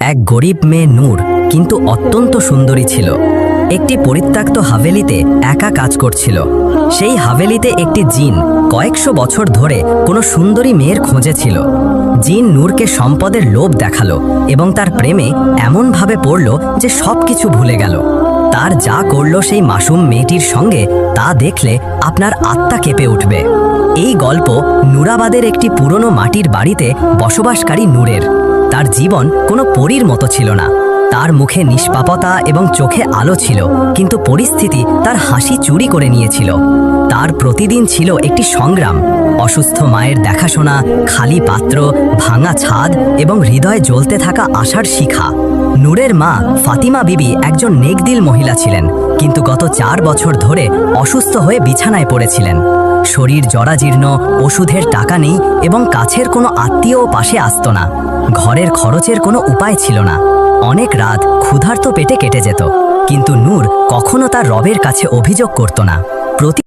এক গরিব মেয়ে নূর কিন্তু অত্যন্ত সুন্দরী ছিল। একটি পরিত্যক্ত হাভেলিতে একা কাজ করছিল। সেই হাভেলিতে একটি জিন কয়েকশো বছর ধরে কোনো সুন্দরী মেয়ের খোঁজে ছিল। জিন নূরকে সম্পদের লোভ দেখাল এবং তার প্রেমে এমনভাবে পড়ল যে সব কিছু ভুলে গেল। তার যা করল সেই মাসুম মেয়েটির সঙ্গে তা দেখলে আপনার আত্মা কেঁপে উঠবে। এই গল্প নুরাবাদের একটি পুরনো মাটির বাড়িতে বসবাসকারী নূরের। তার জীবন কোনো পরীর মতো ছিল না। তার মুখে নিষ্পাপতা এবং চোখে আলো ছিল, কিন্তু পরিস্থিতি তার হাসি চুরি করে নিয়েছিল। তার প্রতিদিন ছিল একটি সংগ্রাম, অসুস্থ মায়ের দেখাশোনা, খালি পাত্র, ভাঙা ছাদ এবং হৃদয়ে জ্বলতে থাকা আশার শিখা। নূরের মা ফাতিমা বিবি একজন নেকদিল মহিলা ছিলেন, কিন্তু গত চার বছর ধরে অসুস্থ হয়ে বিছানায় পড়েছিলেন। শরীর জরাজীর্ণ, ওষুধের টাকা নেই এবং কাছের কোনো আত্মীয়ও পাশে আসতো না। ঘরের খরচের কোনো উপায় ছিল না। অনেক রাত ক্ষুধার্ত পেটে কেটে যেত। কিন্তু নূর কখনো তার রবের কাছে অভিযোগ করত না। প্রতি